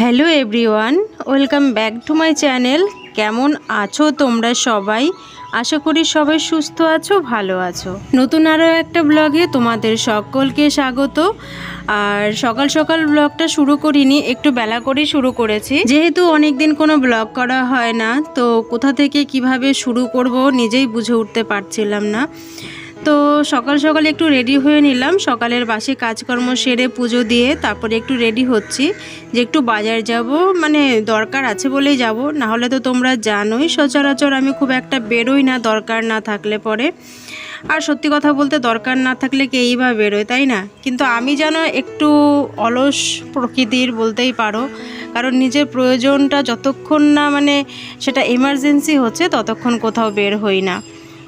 Hello everyone, welcome back to my channel. কেমন আছো তোমরা সবাই? আশা করি সবাই সুস্থ আছো, ভালো আছো। নতুন আরও একটা ব্লগে তোমাদের সকলকে স্বাগত। আর সকাল সকাল ব্লগটা শুরু করিনি, একটু বেলা করেই শুরু করেছি। যেহেতু অনেক দিন কোনো ব্লগ করা হয় না, তো কোথা থেকে কীভাবে শুরু করব নিজেই বুঝে উঠতে পারছিলাম না। তো সকাল সকাল একটু রেডি হয়ে নিলাম। সকালের বাসি কাজকর্ম সেরে পুজো দিয়ে তারপরে একটু রেডি হচ্ছি যে একটু বাজার যাব। মানে দরকার আছে বলেই যাব। না হলে তো তোমরা জানোই, সচরাচর আমি খুব একটা বেরোই না, দরকার না থাকলে পরে। আর সত্যি কথা বলতে দরকার না থাকলে কেই বা বেরোয়, তাই না? কিন্তু আমি যেন একটু অলস প্রকৃতির বলতেই পারো। কারণ নিজের প্রয়োজনটা যতক্ষণ না মানে সেটা এমার্জেন্সি হচ্ছে, ততক্ষণ কোথাও বের হই না।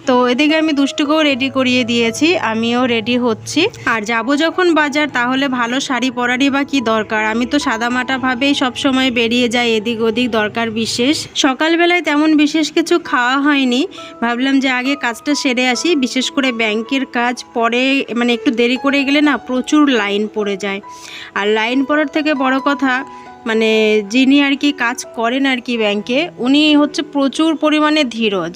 তো এদিকে আমি দুষ্টুকেও রেডি করিয়ে দিয়েছি, আমিও রেডি হচ্ছি। আর যাব যখন বাজার, তাহলে ভালো শাড়ি পরারই বা কি দরকার? আমি তো সাদামাটাভাবেই সবসময় বেরিয়ে যাই, এদিক ওদিক দরকার বিশেষ। সকালবেলায় তেমন বিশেষ কিছু খাওয়া হয়নি। ভাবলাম যে আগে কাজটা সেরে আসি, বিশেষ করে ব্যাংকের কাজ পরে মানে একটু দেরি করে গেলে না প্রচুর লাইন পড়ে যায়। আর লাইন পড়ার থেকে বড় কথা মানে যিনি আর কি কাজ করেন আর কি ব্যাংকে উনি হচ্ছে প্রচুর পরিমাণে ধীরজ।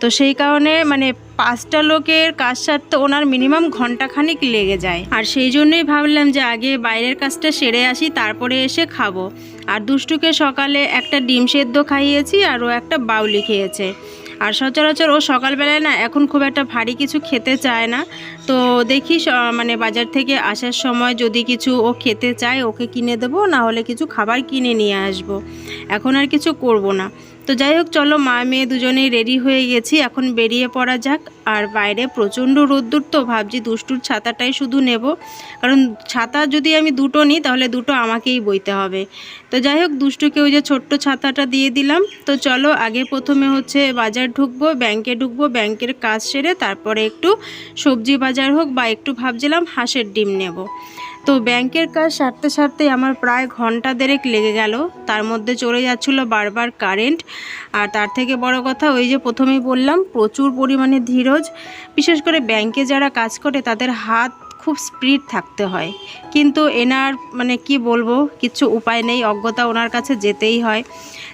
তো সেই কারণে মানে পাঁচটা লোকের কাজ সারতে ওনার মিনিমাম ঘন্টাখানিক লেগে যায়। আর সেই জন্যই ভাবলাম যে আগে বাইরের কাজটা সেরে আসি, তারপরে এসে খাব। আর দুষ্টুকে সকালে একটা ডিম সেদ্ধ খাইয়েছি আর ও একটা বাউলি খেয়েছে। আর সচরাচর ও সকালবেলায় না এখন খুব একটা ভারী কিছু খেতে চায় না। তো দেখি মানে বাজার থেকে আসার সময় যদি কিছু ও খেতে চায়, ওকে কিনে দেবো, না হলে কিছু খাবার কিনে নিয়ে আসব। এখন আর কিছু করব না। তো যাই হোক, চলো মা মেয়ে দুজনেই রেডি হয়ে গেছি, এখন বেরিয়ে পড়া যাক। আর বাইরে প্রচণ্ড রোদ্দুর তো, ভাবছি দুষ্টুর ছাতাটাই শুধু নেব। কারণ ছাতা যদি আমি দুটো নিই, তাহলে দুটো আমাকেই বইতে হবে। তো যাই হোক, দুষ্টুকে ওই যে ছোট্ট ছাতাটা দিয়ে দিলাম। তো চলো, আগে প্রথমে হচ্ছে বাজার ঢুকবো, ব্যাংকে ঢুকবো, ব্যাংকের কাজ সেরে তারপরে একটু সবজি বাজার হোক বা একটু ভাবছিলাম হাঁসের ডিম নেব। তো ব্যাংকের কাজ সারতে সারতে আমার প্রায় ঘণ্টা দেড়েক লেগে গেল। তার মধ্যে চলে যাচ্ছিল বারবার কারেন্ট। আর তার থেকে বড় কথা ওই যে প্রথমেই বললাম, প্রচুর পরিমাণে ধীরজ। বিশেষ করে ব্যাংকে যারা কাজ করে তাদের হাত খুব স্পিড থাকতে হয়। কিন্তু এনার মানে কি বলব, কিছু উপায় নেই, অজ্ঞতা ওনার কাছে যেতেই হয়।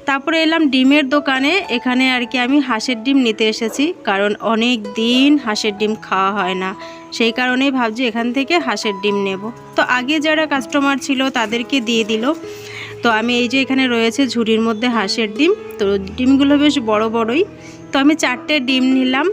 তারপরে এলাম ডিমের দোকানে। এখানে আর কি আমি হাঁসের ডিম নিতে এসেছি, কারণ অনেক দিন হাঁসের ডিম খাওয়া হয় না। সেই কারণেই ভাবছি এখান থেকে হাঁসের ডিম নেব। তো আগে যারা কাস্টমার ছিল তাদেরকে দিয়ে দিল। তো আমি এই যে এখানে রয়েছে ঝুড়ির মধ্যে হাঁসের ডিম। তো ডিমগুলো বেশ বড় বড়ই। তো আমি চারটে ডিম নিলাম।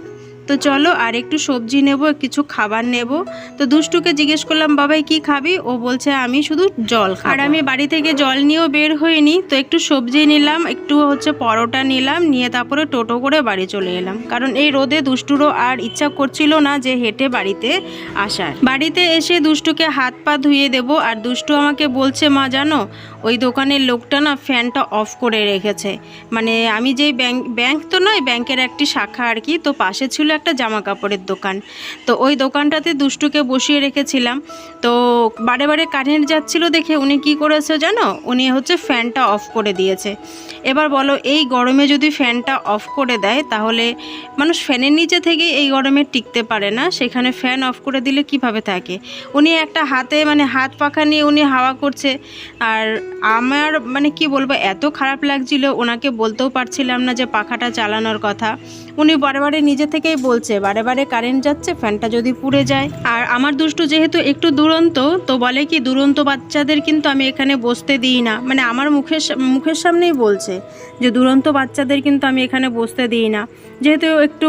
তো চলো আর একটু সবজি নেব, কিছু খাবার নেব। তো দুষ্টুকে জিজ্ঞেস করলাম, বাবাই, কি খাবি? ও বলছে, আমি শুধু জল। আর আমি বাড়ি থেকে জল নিয়েও বের হইনি, তো একটু সবজি নিলাম, একটু হচ্ছে পরোটা নিলাম, নিয়ে তারপরে টোটো করে বাড়ি চলে এলাম। কারণ এই রোদে দুষ্টুরও আর ইচ্ছা করছিল না যে হেঁটে বাড়িতে আসার। বাড়িতে এসে দুষ্টুকে হাত পা ধুয়ে দেব, আর দুষ্টু আমাকে বলছে, মা, জানো, ওই দোকানের লোকটা না ফ্যানটা অফ করে রেখেছে। মানে আমি যেই ব্যাংক ব্যাংক তো নয়, ব্যাংকের একটি শাখা আর কি, তো পাশে ছিল একটা জামা কাপড়ের দোকান। তো ওই দোকানটাতে দুষ্টুকে বসিয়ে রেখেছিলাম। তো বারে বারে কারেন্ট যাচ্ছিল দেখে উনি কি করেছে জানো? উনি হচ্ছে ফ্যানটা অফ করে দিয়েছে। এবার বলো, এই গরমে যদি ফ্যানটা অফ করে দেয়, তাহলে মানুষ ফ্যানের নিচে থেকে এই গরমে টিকতে পারে না। সেখানে ফ্যান অফ করে দিলে কীভাবে থাকে? উনি একটা হাতে মানে হাত পাখা নিয়ে উনি হাওয়া করছে। আর আমার মানে কি বলব, এত খারাপ লাগছিল, ওনাকে বলতেও পারছিলাম না যে পাখাটা চালানোর কথা। উনি বারে বারে নিজে থেকেই বলছে, বারে বারে কারেন্ট যাচ্ছে ফ্যানটা যদি পুড়ে যায়। আর আমার দুষ্টু যেহেতু একটু দুরন্ত, তো বলে কি, দুরন্ত বাচ্চাদের কিন্তু আমি এখানে বসতে দিই না। মানে আমার মুখের মুখের সামনেই বলছে যে, দুরন্ত বাচ্চাদের কিন্তু আমি এখানে বসতে দিই না। যেহেতু একটু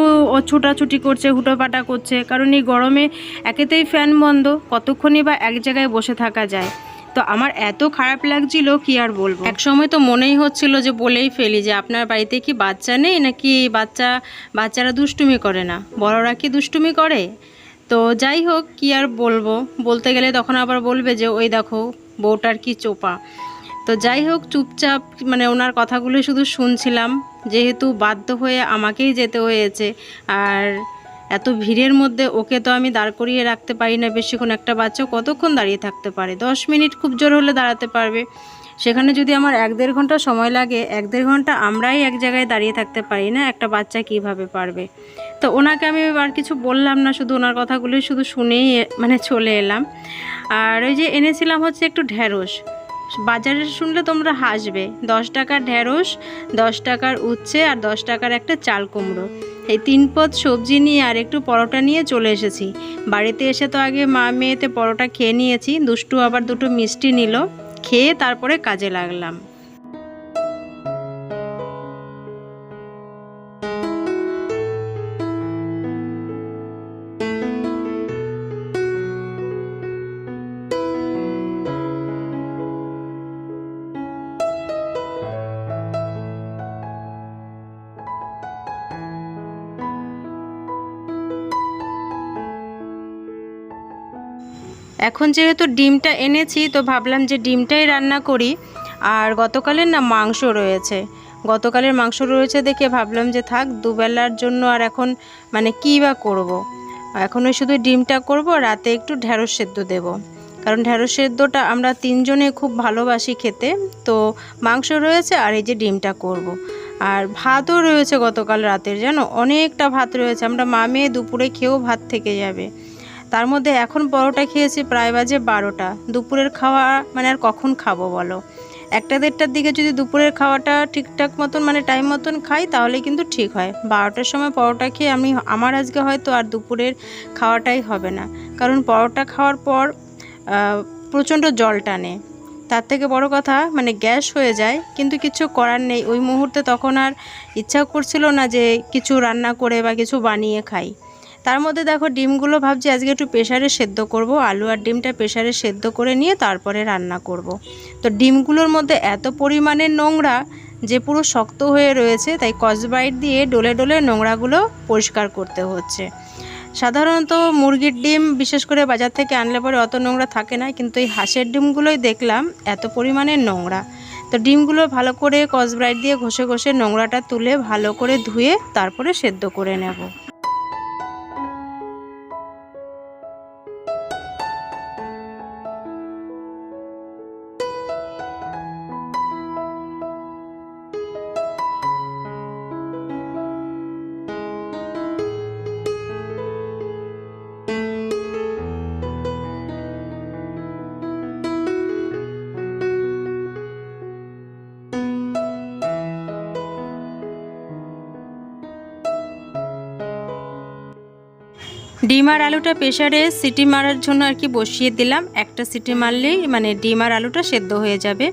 ছুটাছুটি করছে, হুটোপাটা করছে, কারণ এই গরমে একেতেই ফ্যান বন্ধ, কতক্ষণই বা এক জায়গায় বসে থাকা যায়। তো আমার এত খারাপ লাগছিল কি আর বলব? এক সময় তো মনেই হচ্ছিল যে বলেই ফেলি যে আপনার বাড়িতে কি বাচ্চা নেই নাকি বাচ্চা, বাচ্চারা দুষ্টুমি করে না? বড়রা কি দুষ্টুমি করে? তো যাই হোক, কি আর বলব? বলতে গেলে তখন আবার বলবে যে, ওই দেখো, বউটার কি চোপা। তো যাই হোক, চুপচাপ মানে ওনার কথাগুলো শুধু শুনছিলাম। যেহেতু বাধ্য হয়ে আমাকেই যেতে হয়েছে, আর এত ভিড়ের মধ্যে ওকে তো আমি দাঁড় করিয়ে রাখতে পারি না বেশিক্ষণ। একটা বাচ্চা কতক্ষণ দাঁড়িয়ে থাকতে পারে? দশ মিনিট খুব জোর হলে দাঁড়াতে পারবে। সেখানে যদি আমার এক দেড় ঘণ্টা সময় লাগে, এক দেড় ঘণ্টা আমরাই এক জায়গায় দাঁড়িয়ে থাকতে পারি না, একটা বাচ্চা কীভাবে পারবে? তো ওনাকে আমি আর কিছু বললাম না, শুধু ওনার কথাগুলোই শুধু শুনেই মানে চলে এলাম। আর ওই যে এনেছিলাম হচ্ছে একটু ঢ্যাঁড়স বাজারে শুনলে তোমরা হাসবে, দশ টাকার ঢ্যাঁড়স দশ টাকার উচ্ছে আর দশ টাকার একটা চাল কুমড়ো। এই তিন পদ সবজি নিয়ে আর একটু পরোটা নিয়ে চলে এসেছি। বাড়িতে এসে তো আগে মা মেয়েতে পরোটা খেয়ে নিয়েছি, দুষ্টু আবার দুটো মিষ্টি নিল, খেয়ে তারপরে কাজে লাগলাম। এখন যেহেতু ডিমটা এনেছি, তো ভাবলাম যে ডিমটাই রান্না করি। আর গতকালের না মাংস রয়েছে। গতকালের মাংস রয়েছে দেখে ভাবলাম যে থাক, দুবেলার জন্য আর এখন মানে কী বা করব। এখন ওই শুধু ডিমটা করব, রাতে একটু ঢ্যাঁড়স সেদ্ধ দেব। কারণ ঢ্যাঁড়স সেদ্ধটা আমরা তিনজনে খুব ভালোবাসি খেতে। তো মাংস রয়েছে আর এই যে ডিমটা করব। আর ভাতও রয়েছে গতকাল রাতের, জানো? অনেকটা ভাত রয়েছে। আমরা মা মেয়ে দুপুরে খেয়েও ভাত থেকে যাবে। তার মধ্যে এখন পরোটা খেয়েছি প্রায় বাজে বারোটা। দুপুরের খাওয়া মানে আর কখন খাব বলো? একটা দেড়টার দিকে যদি দুপুরের খাওয়াটা ঠিকঠাক মতন মানে টাইম মতন খাই, তাহলে কিন্তু ঠিক হয়। বারোটার সময় পরোটা খেয়ে আমি, আমার আজকে হয়তো আর দুপুরের খাওয়াটাই হবে না। কারণ পরোটা খাওয়ার পর প্রচণ্ড জল টানে। তার থেকে বড় কথা মানে গ্যাস হয়ে যায়, কিন্তু কিছু করার নেই। ওই মুহূর্তে তখন আর ইচ্ছা করছিল না যে কিছু রান্না করে বা কিছু বানিয়ে খাই। তার মধ্যে দেখো ডিমগুলো ভাবছি আজকে একটু প্রেশারে সেদ্ধ করব, আলু আর ডিমটা প্রেশারে সেদ্ধ করে নিয়ে তারপরে রান্না করব। তো ডিমগুলোর মধ্যে এত পরিমাণে নোংরা যে পুরো শক্ত হয়ে রয়েছে, তাই কসবাইট দিয়ে ডলে ডলে নোংরাগুলো পরিষ্কার করতে হচ্ছে। সাধারণত মুরগির ডিম বিশেষ করে বাজার থেকে আনলে পরে অত নোংরা থাকে না, কিন্তু এই হাঁসের ডিমগুলোই দেখলাম এত পরিমাণে নোংরা। তো ডিমগুলো ভালো করে কসব্রাইট দিয়ে ঘষে ঘষে নোংরাটা তুলে ভালো করে ধুয়ে তারপরে সেদ্ধ করে নেব। ডিম আর আলুটা প্রেশারে সিটি মারার জন্য আর কি বসিয়ে দিলাম। একটা সিটি মারলেই মানে ডিম আর আলুটা সেদ্ধ হয়ে যাবে।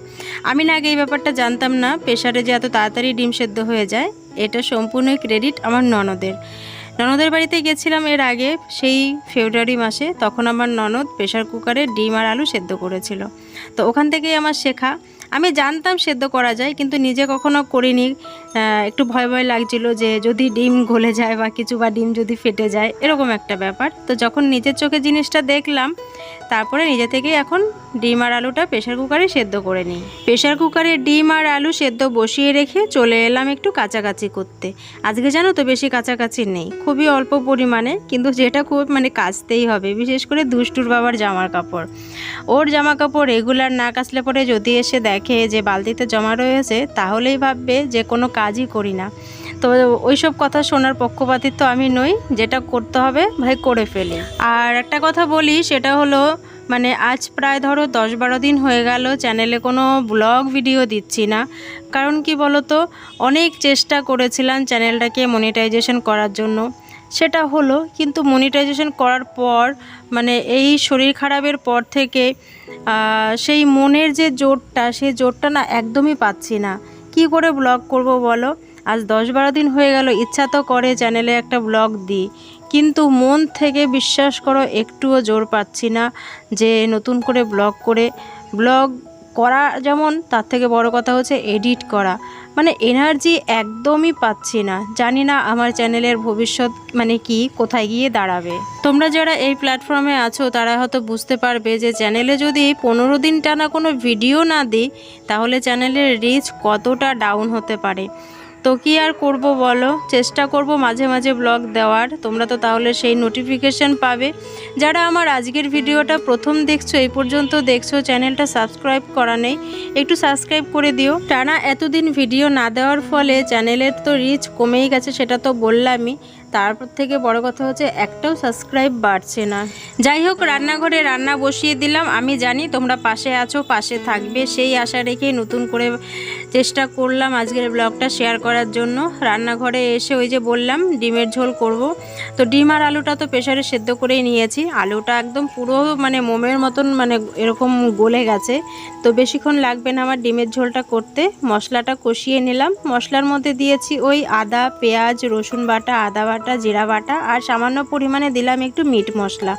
আমি না আগে এই ব্যাপারটা জানতাম না প্রেশারে যে এত তাড়াতাড়ি ডিম সেদ্ধ হয়ে যায়, এটা সম্পূর্ণই ক্রেডিট আমার ননদের। ননদের বাড়িতে গেছিলাম এর আগে, সেই ফেব্রুয়ারি মাসে, তখন আমার ননদ প্রেশার কুকারে ডিম আর আলু সেদ্ধ করেছিল। তো ওখান থেকেই আমার শেখা। আমি জানতাম সেদ্ধ করা যায়, কিন্তু নিজে কখনো করিনি। একটু ভয় ভয় লাগছিল যে যদি ডিম গলে যায় বা কিছু বা ডিম যদি ফেটে যায়, এরকম একটা ব্যাপার। তো যখন নিজের চোখে জিনিসটা দেখলাম, তারপরে নিজে থেকেই এখন ডিম আর আলুটা প্রেশার কুকারে সেদ্ধ করে নিই। প্রেশার কুকারে ডিম আর আলু সেদ্ধ বসিয়ে রেখে চলে এলাম একটু কাছাকাছি করতে। আজকে জানো তো বেশি কাছাকাছি নেই, খুবই অল্প পরিমাণে, কিন্তু যেটা খুব মানে কাচতেই হবে, বিশেষ করে দুষ্টুর বাবার জামার কাপড় ওর জামা কাপড় রেগুলার না কাচলে পরে যদি এসে দেখে যে বালতিতে জমা রয়েছে, তাহলেই ভাববে যে কোনো কাজই করি না। তো ওইসব কথা শোনার পক্ষপাতিত্ব আমি নই, যেটা করতে হবে ভাই করে ফেলি। আর একটা কথা বলি, সেটা হলো মানে আজ প্রায় ধরো দশ বারো দিন হয়ে গেল, চ্যানেলে কোনো ব্লগ ভিডিও দিচ্ছি না। কারণ কি বলতো, অনেক চেষ্টা করেছিলাম চ্যানেলটাকে মনিটাইজেশন করার জন্য। সেটা হলো কিন্তু মনিটাইজেশন করার পর মানে এই শরীর খারাপের পর থেকে সেই মনের যে জোরটা, সেই জোরটা না একদমই পাচ্ছি না। কি করে ব্লগ করব বলো? আজ দশ বারো দিন হয়ে গেল, ইচ্ছা তো করে চ্যানেলে একটা ব্লগ দিই। কিন্তু মন থেকে বিশ্বাস করো, একটুও জোর পাচ্ছি না যে নতুন করে ব্লগ করে ব্লগ করা যেমন, তার থেকে বড় কথা হচ্ছে এডিট করা। মানে এনার্জি একদমই পাচ্ছি না। জানি না আমার চ্যানেলের ভবিষ্যৎ মানে কি, কোথায় গিয়ে দাঁড়াবে। তোমরা যারা এই প্ল্যাটফর্মে আছো, তারা হয়তো বুঝতে পারবে যে চ্যানেলে যদি পনেরো দিন টানা কোনো ভিডিও না দিই, তাহলে চ্যানেলের রিচ কতটা ডাউন হতে পারে। তো কি আর করব বলো? চেষ্টা করব মাঝে মাঝে ব্লগ দেওয়ার। তোমরা তো তাহলে সেই নোটিফিকেশন পাবে। যারা আমার আজকের ভিডিওটা প্রথম দেখছ, এই পর্যন্ত দেখছ চ্যানেলটা সাবস্ক্রাইব করা নেই, একটু সাবস্ক্রাইব করে দিও। টানা এতদিন ভিডিও না দেওয়ার ফলে চ্যানেলের তো রিচ কমেই গেছে, সেটা তো বললামই। তারপর থেকে বড় কথা হচ্ছে একটাও সাবস্ক্রাইব বাড়ছে না। যাই হোক, রান্নাঘরে রান্না বসিয়ে দিলাম। আমি জানি তোমরা পাশে আছো, পাশে থাকবে। সেই আশা রেখেই নতুন করে চেষ্টা করলাম আজকের ব্লগটা শেয়ার করার জন্য। রান্নাঘরে এসে ওই যে বললাম, ডিমের ঝোল করব। তো ডিম আর আলুটা তো প্রেশারে সেদ্ধ করেই নিয়েছি। আলুটা একদম পুরো মানে মোমের মতন মানে এরকম গলে গেছে। তো বেশিক্ষণ লাগবে না আমার ডিমের ঝোলটা করতে। মশলাটা কষিয়ে নিলাম। মশলার মধ্যে দিয়েছি ওই আদা, পেঁয়াজ, রসুন বাটা, আদা বাটা। জিরা বাটা আর সামান্য পরিমাণে দিলাম একটু মিট মশলা।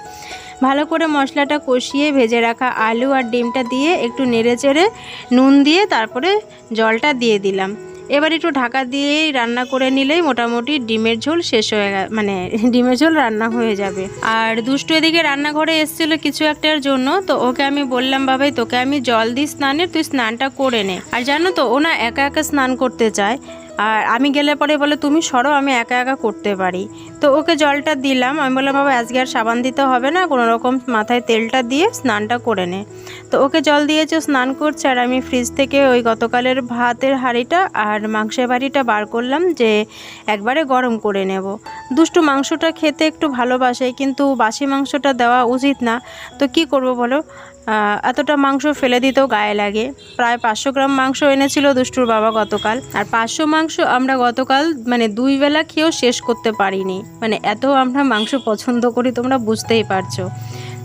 ভালো করে মশলাটা কষিয়ে ভেজে রাখা আলু আর ডিমটা দিয়ে একটু নেড়ে চেড়ে নুন দিয়ে তারপরে জলটা দিয়ে দিলাম। এবার একটু ঢাকা দিয়েই রান্না করে নিলেই মোটামুটি ডিমের ঝোল শেষ হয়ে মানে ডিমের ঝোল রান্না হয়ে যাবে। আর দুষ্টু এদিকে রান্নাঘরে এসেছিল কিছু একটার জন্য, তো ওকে আমি বললাম, বাবাই, তোকে আমি জল দিই স্নানের, তুই স্নানটা করে নে। আর জানো তো, ও না একা একা স্নান করতে চায়। আর আমি গেলে পরে বলে, তুমি সরো, আমি একা একা করতে পারি। তো ওকে জলটা দিলাম। আমি বললাম, বাবা, আজকে আর সাবান দিতে হবে না, কোনো রকম মাথায় তেলটা দিয়ে স্নানটা করে নে। তো ওকে জল দিয়েছে, স্নান করছে, আর আমি ফ্রিজ থেকে ওই গতকালের ভাতের হাঁড়িটা আর মাংসের বাড়িটা বার করলাম যে একবারে গরম করে নেব। দুষ্টু মাংসটা খেতে একটু ভালোবাসে, কিন্তু বাসি মাংসটা দেওয়া উচিত না। তো কি করব বলো? এতটা মাংস ফেলে দিতেও গায়ে লাগে। প্রায় পাঁচশো গ্রাম মাংস এনেছিল দুষ্টুর বাবা গতকাল। আর পাঁচশো মাংস আমরা গতকাল মানে দুই বেলা খেয়েও শেষ করতে পারিনি। মানে এত আমরা মাংস পছন্দ করি, তোমরা বুঝতেই পারছ।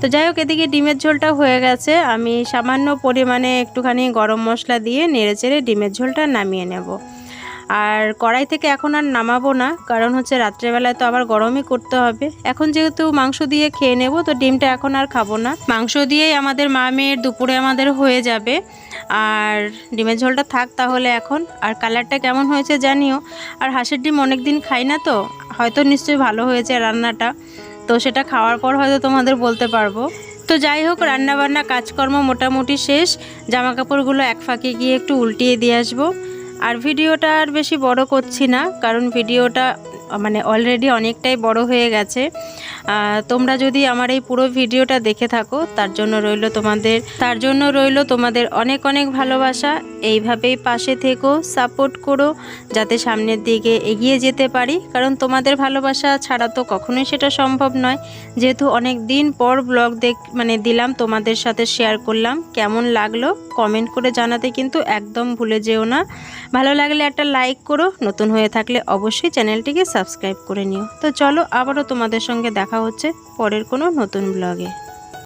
তো যাই হোক, এদিকে ডিমের ঝোলটা হয়ে গেছে। আমি সামান্য পরিমাণে একটুখানি গরম মশলা দিয়ে নেড়ে চেড়ে ডিমের ঝোলটা নামিয়ে নেব। আর কড়াই থেকে এখন আর নামাবো না, কারণ হচ্ছে রাত্রেবেলায় তো আবার গরমই করতে হবে। এখন যেহেতু মাংস দিয়ে খেয়ে নেব, তো ডিমটা এখন আর খাব না। মাংস দিয়েই আমাদের মা মেয়ের দুপুরে আমাদের হয়ে যাবে। আর ডিমের ঝোলটা থাক তাহলে এখন। আর কালারটা কেমন হয়েছে জানিও। আর হাঁসের ডিম অনেক দিন খাই না তো, হয়তো নিশ্চয়ই ভালো হয়েছে রান্নাটা। তো সেটা খাওয়ার পর হয়তো তোমাদের বলতে পারব। তো যাই হোক, রান্নাবান্না কাজকর্ম মোটামুটি শেষ। জামা কাপড়গুলো এক ফাঁকে গিয়ে একটু উল্টিয়ে দিয়ে আসব। আর ভিডিওটা আর বেশি বড় করছি না, কারণ ভিডিওটা মানে অলরেডি অনেকটাই বড় হয়ে গেছে। তোমরা যদি আমার এই পুরো ভিডিওটা দেখে থাকো, তার জন্য রইল তোমাদের, তার জন্য রইল তোমাদের অনেক অনেক ভালোবাসা। এইভাবেই পাশে থেকো, সাপোর্ট করো, যাতে সামনের দিকে এগিয়ে যেতে পারি। কারণ তোমাদের ভালোবাসা ছাড়া তো কখনোই সেটা সম্ভব নয়। যেহেতু অনেক দিন পর ব্লগ দেখ মানে দিলাম, তোমাদের সাথে শেয়ার করলাম। কেমন লাগল কমেন্ট করে জানাতে কিন্তু একদম ভুলে যেও না। ভালো লাগলে একটা লাইক করো, নতুন হয়ে থাকলে অবশ্যই চ্যানেলটিকে সাবস্ক্রাইব করে নিও। তো চলো আবারও তোমাদের সঙ্গে দেখা হচ্ছে পরের কোনো নতুন ব্লগে।